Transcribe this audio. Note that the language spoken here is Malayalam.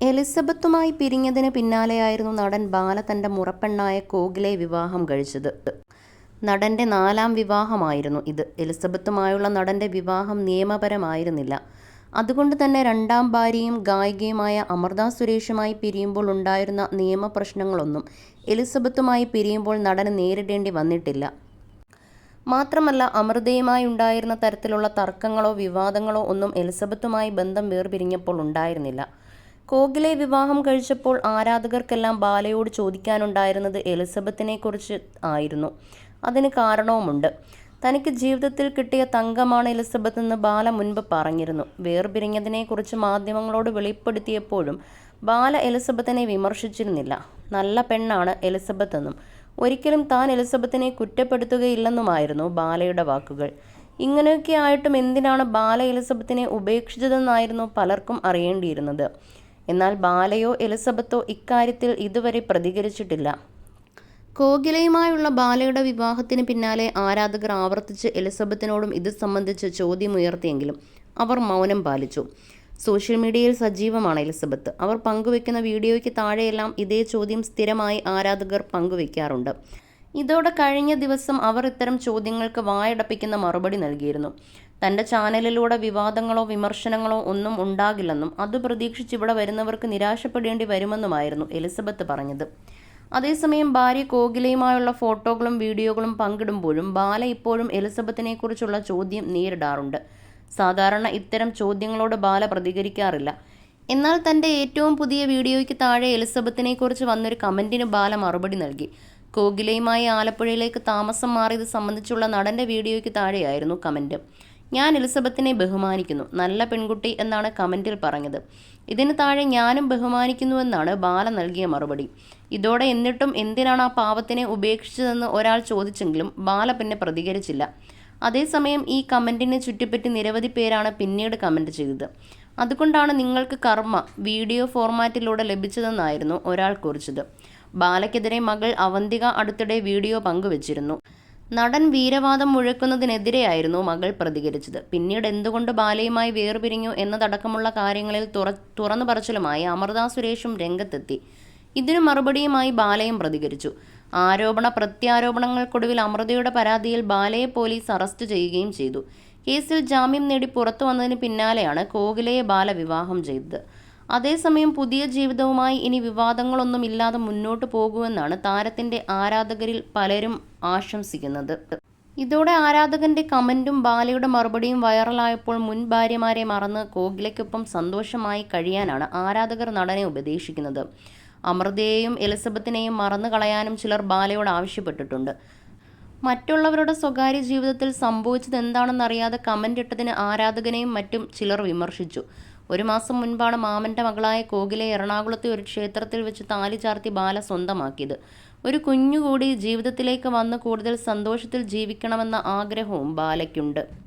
എലിസബത്തുമായി പിരിഞ്ഞതിന് പിന്നാലെയായിരുന്നു നടൻ ബാല തന്റെ മുറപ്പെണ്ണായ കോകിലെ വിവാഹം കഴിച്ചത്. നടന്റെ നാലാം വിവാഹമായിരുന്നു ഇത്. എലിസബത്തുമായുള്ള നടന്റെ വിവാഹം നിയമപരമായിരുന്നില്ല. അതുകൊണ്ട് തന്നെ രണ്ടാം ഭാര്യയും ഗായികയുമായ അമൃത സുരേഷുമായി പിരിയുമ്പോൾ ഉണ്ടായിരുന്ന നിയമപ്രശ്നങ്ങളൊന്നും എലിസബത്തുമായി പിരിയുമ്പോൾ നടന് നേരിടേണ്ടി വന്നിട്ടില്ല. മാത്രമല്ല അമൃതയുമായി ഉണ്ടായിരുന്ന തരത്തിലുള്ള തർക്കങ്ങളോ വിവാദങ്ങളോ ഒന്നും എലിസബത്തുമായി ബന്ധം വേർപിരിഞ്ഞപ്പോൾ ഉണ്ടായിരുന്നില്ല. കോകിലെ വിവാഹം കഴിച്ചപ്പോൾ ആരാധകർക്കെല്ലാം ബാലയോട് ചോദിക്കാനുണ്ടായിരുന്നത് എലിസബത്തിനെ കുറിച്ച് ആയിരുന്നു. അതിന് കാരണവുമുണ്ട്. തനിക്ക് ജീവിതത്തിൽ കിട്ടിയ തങ്കമാണ് എലിസബത്ത് എന്ന് ബാല മുൻപ് പറഞ്ഞിരുന്നു. വേർപിരിഞ്ഞതിനെക്കുറിച്ച് മാധ്യമങ്ങളോട് വെളിപ്പെടുത്തിയപ്പോഴും ബാല എലിസബത്തിനെ വിമർശിച്ചിരുന്നില്ല. നല്ല പെണ്ണാണ് എലിസബത്ത് എന്നും. ഒരിക്കലും താൻ എലിസബത്തിനെ കുറ്റപ്പെടുത്തുകയില്ലെന്നുമായിരുന്നു ബാലയുടെ വാക്കുകൾ. ഇങ്ങനെയൊക്കെ ആയിട്ടും എന്തിനാണ് ബാല എലിസബത്തിനെ ഉപേക്ഷിച്ചതെന്നായിരുന്നു പലർക്കും അറിയേണ്ടിയിരുന്നത്. എന്നാൽ ബാലയോ എലിസബത്തോ ഇക്കാര്യത്തിൽ ഇതുവരെ പ്രതികരിച്ചിട്ടില്ല. കോകിലയുമായുള്ള ബാലയുടെ വിവാഹത്തിന് പിന്നാലെ ആരാധകർ ആവർത്തിച്ച് എലിസബത്തിനോടും ഇത് സംബന്ധിച്ച് ചോദ്യമുയർത്തിയെങ്കിലും അവർ മൗനം പാലിച്ചു. സോഷ്യൽ മീഡിയയിൽ സജീവമാണ് എലിസബത്ത്. അവർ പങ്കുവെക്കുന്ന വീഡിയോയ്ക്ക് താഴെയെല്ലാം ഇതേ ചോദ്യം സ്ഥിരമായി ആരാധകർ പങ്കുവെക്കാറുണ്ട് ഇതോടെ കഴിഞ്ഞ ദിവസം അവർ ഇത്തരം ചോദ്യങ്ങൾക്ക് വായടപ്പിക്കുന്ന മറുപടി നൽകിയിരുന്നു. തന്റെ ചാനലിലൂടെ വിവാദങ്ങളോ വിമർശനങ്ങളോ ഒന്നും ഉണ്ടാകില്ലെന്നും അത് പ്രതീക്ഷിച്ച് ഇവിടെ വരുന്നവർക്ക് നിരാശപ്പെടേണ്ടി വരുമെന്നുമായിരുന്നു എലിസബത്ത് പറഞ്ഞത്. അതേസമയം ഭാര്യ കോകിലയുമായുള്ള ഫോട്ടോകളും വീഡിയോകളും പങ്കിടുമ്പോഴും ബാല ഇപ്പോഴും എലിസബത്തിനെക്കുറിച്ചുള്ള ചോദ്യം നേരിടാറുണ്ട്. സാധാരണ ഇത്തരം ചോദ്യങ്ങളോട് ബാല പ്രതികരിക്കാറില്ല. എന്നാൽ തന്റെ ഏറ്റവും പുതിയ വീഡിയോയ്ക്ക് താഴെ എലിസബത്തിനെക്കുറിച്ച് വന്നൊരു കമന്റിന് ബാല മറുപടി നൽകി. കോകിലയുമായി ആലപ്പുഴയിലേക്ക് താമസം മാറിയത് സംബന്ധിച്ചുള്ള നടന്റെ വീഡിയോയ്ക്ക് താഴെയായിരുന്നു കമന്റ്. ഞാൻ എലിസബത്തിനെ ബഹുമാനിക്കുന്നു. നല്ല പെൺകുട്ടി എന്നാണ് കമന്റിൽ പറഞ്ഞത്. ഇതിന് താഴെ ഞാനും ബഹുമാനിക്കുന്നുവെന്നാണ് ബാല നൽകിയ മറുപടി. ഇതോടെ എന്നിട്ടും എന്തിനാണ് ആ പാവത്തിനെ ഉപേക്ഷിച്ചതെന്ന് ഒരാൾ ചോദിച്ചെങ്കിലും ബാല പിന്നെ പ്രതികരിച്ചില്ല. അതേസമയം ഈ കമന്റിനെ ചുറ്റിപ്പറ്റി നിരവധി പേരാണ് പിന്നീട് കമന്റ് ചെയ്തത്. അതുകൊണ്ടാണ് നിങ്ങൾക്ക് കർമ്മ വീഡിയോ ഫോർമാറ്റിലൂടെ ലഭിച്ചതെന്നായിരുന്നു ഒരാൾ കുറിച്ചത്. ബാലയ്ക്കെതിരെ മകൾ അവന്തിക അടുത്തിടെ വീഡിയോ പങ്കുവച്ചിരുന്നു. നടൻ വീരവാദം മുഴക്കുന്നതിനെതിരെയായിരുന്നു മകൾ പ്രതികരിച്ചത്. പിന്നീട് എന്തുകൊണ്ട് ബാലയുമായി വേർപിരിഞ്ഞു എന്നതടക്കമുള്ള കാര്യങ്ങളിൽ തുറ തുറന്നു പറച്ചിലുമായി അമൃത സുരേഷും രംഗത്തെത്തി. ഇതിനു മറുപടിയുമായി ബാലയും പ്രതികരിച്ചു. ആരോപണ പ്രത്യാരോപണങ്ങൾക്കൊടുവിൽ അമൃതയുടെ പരാതിയിൽ ബാലയെ പോലീസ് അറസ്റ്റ് ചെയ്യുകയും ചെയ്തു. കേസിൽ ജാമ്യം നേടി പുറത്തു വന്നതിന് പിന്നാലെയാണ് കോകിലയെ ബാല വിവാഹം ചെയ്തത്. അതേസമയം പുതിയ ജീവിതവുമായി ഇനി വിവാദങ്ങളൊന്നും ഇല്ലാതെ മുന്നോട്ട് പോകുമെന്നാണ് താരത്തിന്റെ ആരാധകരിൽ പലരും ആശംസിക്കുന്നത്. ഇതോടെ ആരാധകന്റെ കമന്റും ബാലയുടെ മറുപടിയും വൈറലായപ്പോൾ മുൻ ഭാര്യമാരെ മറന്ന് കോകിലയ്ക്കൊപ്പം സന്തോഷമായി കഴിയാനാണ് ആരാധകർ നടനെ ഉപദേശിക്കുന്നത്. അമൃതയെയും എലിസബത്തിനെയും മറന്നു കളയാനും ചിലർ ബാലയോട് ആവശ്യപ്പെട്ടിട്ടുണ്ട്. മറ്റുള്ളവരുടെ സ്വകാര്യ ജീവിതത്തിൽ സംഭവിച്ചത് എന്താണെന്നറിയാതെ കമന്റ് ഇട്ടതിന് ആരാധകനെയും മറ്റും ചിലർ വിമർശിച്ചു. ഒരു മാസം മുൻപാണ് മാമന്റെ മകളായ കോകിലെ എറണാകുളത്തെ ഒരു ക്ഷേത്രത്തിൽ വെച്ച് താലി ചാർത്തി ബാല സ്വന്തമാക്കിയത്. ഒരു കുഞ്ഞുകൂടി ജീവിതത്തിലേക്ക് വന്ന് കൂടുതൽ സന്തോഷത്തിൽ ജീവിക്കണമെന്ന ആഗ്രഹവും ബാലയ്ക്കുണ്ട്.